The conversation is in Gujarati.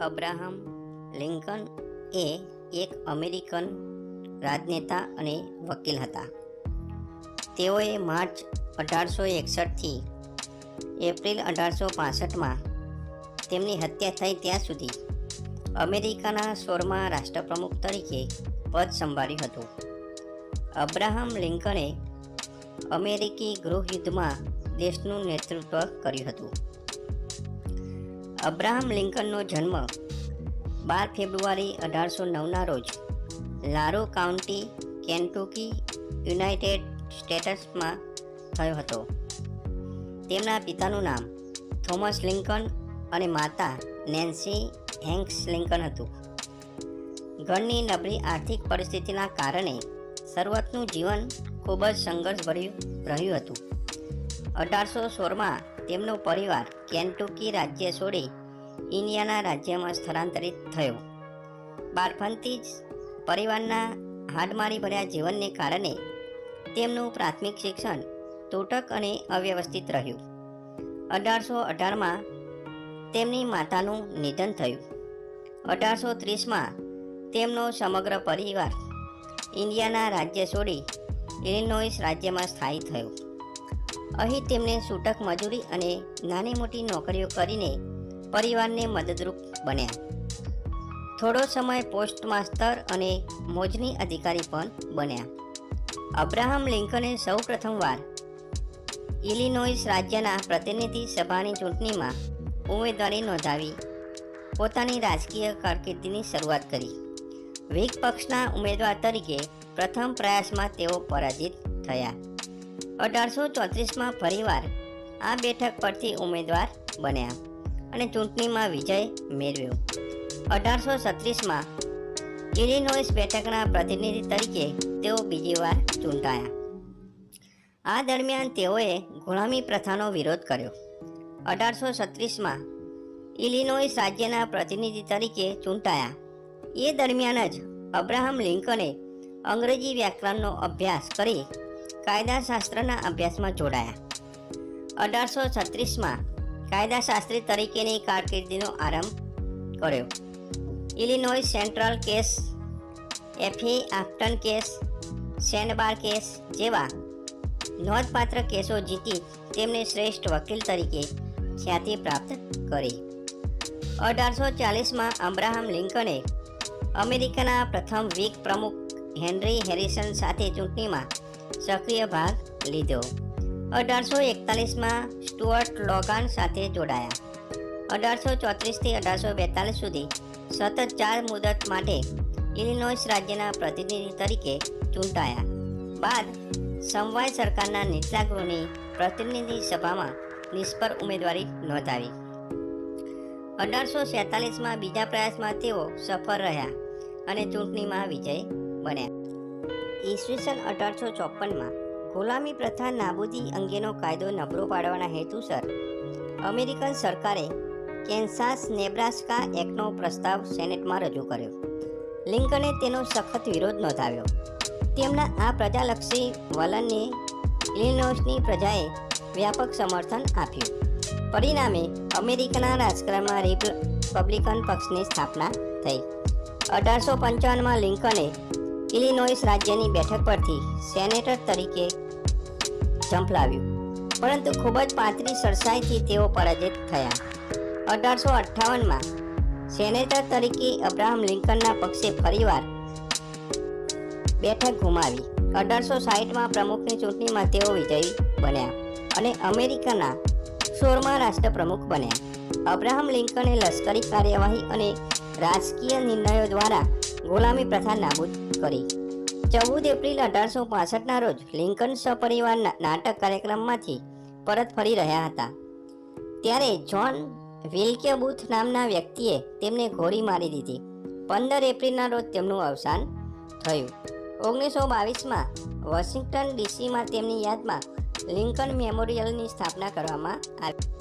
અબ્રાહમ લિંકન એ એક અમેરિકન રાજનેતા અને વકીલ હતા. તેઓએ માર્ચ અઢારસો એકસઠથી એપ્રિલ અઢારસો પાસઠમાં તેમની હત્યા થઈ ત્યાં સુધી અમેરિકાના સ્વરમાં રાષ્ટ્રપ્રમુખ તરીકે પદ સંભાળ્યું હતું. અબ્રાહમ લિંકને અમેરિકી ગૃહયુદ્ધમાં દેશનું નેતૃત્વ કર્યું હતું. અબ્રાહમ લિંકનનો જન્મ બાર ફેબ્રુઆરી અઢારસો નવના રોજ લારો કાઉન્ટી, કેન્ટુકી, યુનાઇટેડ સ્ટેટ્સમાં થયો હતો. તેમના પિતાનું નામ થોમસ લિંકન અને માતા નેન્સી હેન્ક્સ લિંકન હતું. ઘરની નબળી આર્થિક પરિસ્થિતિના કારણે શરૂઆતનું જીવન ખૂબ જ સંઘર્ષભર્યું રહ્યું હતું. અઢારસો સોળમાં તેમનો પરિવાર કેન્ટુકી રાજ્ય છોડી ઇન્ડિયાના રાજ્યમાં સ્થળાંતરિત થયો. બાળપણથી જ પરિવારના હાડમારી ભર્યા જીવનને કારણે તેમનું પ્રાથમિક શિક્ષણ તૂટક અને અવ્યવસ્થિત રહ્યું. અઢારસો અઢારમાં તેમની માતાનું નિધન થયું. અઢારસો ત્રીસમાં તેમનો સમગ્ર પરિવાર ઇન્ડિયાના રાજ્ય છોડી ઇલિનોઇસ રાજ્યમાં સ્થાયી થયો. અહીં તેમને છૂટક મજૂરી અને નાની મોટી નોકરીઓ કરીને પરિવારને મદદરૂપ બન્યા. થોડો સમય પોસ્ટ માસ્તર અને મોજની અધિકારી પણ બન્યા. અબ્રાહમ લિંકને સૌ પ્રથમવાર ઇલિનોઇસ રાજ્યના પ્રતિનિધિ સભાની ચૂંટણીમાં ઉમેદવારી નોંધાવી પોતાની રાજકીય કારકિર્દીની શરૂઆત કરી. વિક પક્ષના ઉમેદવાર તરીકે પ્રથમ પ્રયાસમાં તેઓ પરાજિત થયા. અઢારસો ચોત્રીસમાં ફરીવાર આ બેઠક પરથી ઉમેદવાર બન્યા અને ચૂંટણીમાં વિજય મેળવ્યો. અઢારસો છત્રીસમાં ઇલિનોઇસ બેઠકના પ્રતિનિધિ તરીકે તેઓ બીજી વાર ચૂંટાયા. આ દરમિયાન તેઓએ ગુલામી પ્રથાનો વિરોધ કર્યો. અઢારસો છત્રીસમાં ઇલિનોઇસ રાજ્યના પ્રતિનિધિ તરીકે ચૂંટાયા. એ દરમિયાન જ અબ્રાહમ લિંકને અંગ્રેજી વ્યાકરણનો અભ્યાસ કરી કાયદાશાસ્ત્રના અભ્યાસમાં જોડાયા. અઢારસો છત્રીસમાં કાયદાશાસ્ત્રી તરીકેની કારકિર્દીનો આરંભ કર્યો. Illinois Central case Effie Afton case, sandbar case જેવા નોંધપાત્ર કેસો જીતી તેમને શ્રેષ્ઠ વકીલ તરીકે ખ્યાતિ પ્રાપ્ત કરી. અઢારસો ચાલીસમાં અબ્રાહમ લિંકને અમેરિકાના પ્રથમ વીક પ્રમુખ હેનરી હેરિસન સાથે ચૂંટણીમાં સક્રિય ભાગ લીધો. અઢારસો એકતાલીસમાં સ્ટુઅર્ટ લોગાન સાથે જોડાયા. અઢારસો ચોત્રીસથી અઢારસો બેતાલીસ સુધી સતત ચાર મુદત માટે ઇલિનોઇસ રાજ્યના પ્રતિનિધિ તરીકે ચૂંટાયા. બાદ સમવાય સરકારના નીચલા પ્રતિનિધિ સભામાં નિષ્ફળ ઉમેદવારી નોંધાવી. અઢારસો સેતાલીસમાં બીજા પ્રયાસમાં તેઓ સફળ રહ્યા અને ચૂંટણીમાં વિજય બન્યા. ઈસવીસન અઢારસો ચોપનમાં ગુલામી પ્રથા નાબૂદી અંગેનો કાયદો નબળો પાડવાના હેતુસર અમેરિકન સરકારે કેન્સાસ નેબ્રાસ્કા એક્ટનો પ્રસ્તાવ સેનેટમાં રજૂ કર્યો. લિંકને તેનો સખત વિરોધ નોંધાવ્યો. તેમના આ પ્રજાલક્ષી વલણને ઇલિનોસની પ્રજાએ વ્યાપક સમર્થન આપ્યું. પરિણામે અમેરિકાના રાજકારણમાં રિપબ્લિકન પક્ષની સ્થાપના થઈ. અઢારસો પંચાવનમાં લિંકને ઇલિનોઇસ રાજ્યની બેઠક પરથી સેનેટર તરીકે ઝંપલાવ્યું. પરંતુ ખૂબ જ પાંત્રીસ સરસાઈથી તેઓ પરાજિત થયા. અઢારસો અઠ્ઠાવનમાં સેનેટર તરીકે અબ્રાહમ લિંકનના પક્ષે ફરીવાર બેઠક ગુમાવી. અઢારસો સાહીઠમાં પ્રમુખની ચૂંટણીમાં તેઓ વિજયી બન્યા અને અમેરિકાના સોળમા રાષ્ટ્રપ્રમુખ બન્યા. અબ્રાહમ લિંકને લશ્કરી કાર્યવાહી અને રાજકીય નિર્ણયો દ્વારા ગુલામી પ્રથા નાબૂદ કરી. ચૌદ એપ્રિલ અઢારસો પાસઠના રોજ લિંકન સપરિવાર નાટક કાર્યક્રમમાંથી પરત ફરી રહ્યા હતા. ત્યારે જ્હોન વિલ્કે બુથ નામના વ્યક્તિએ તેમને ગોળી મારી દીધી. પંદર એપ્રિલના રોજ તેમનું અવસાન થયું. ઓગણીસો બાવીસમાં વોશિંગ્ટન ડીસીમાં તેમની યાદમાં લિંકન મેમોરિયલની સ્થાપના કરવામાં આવી.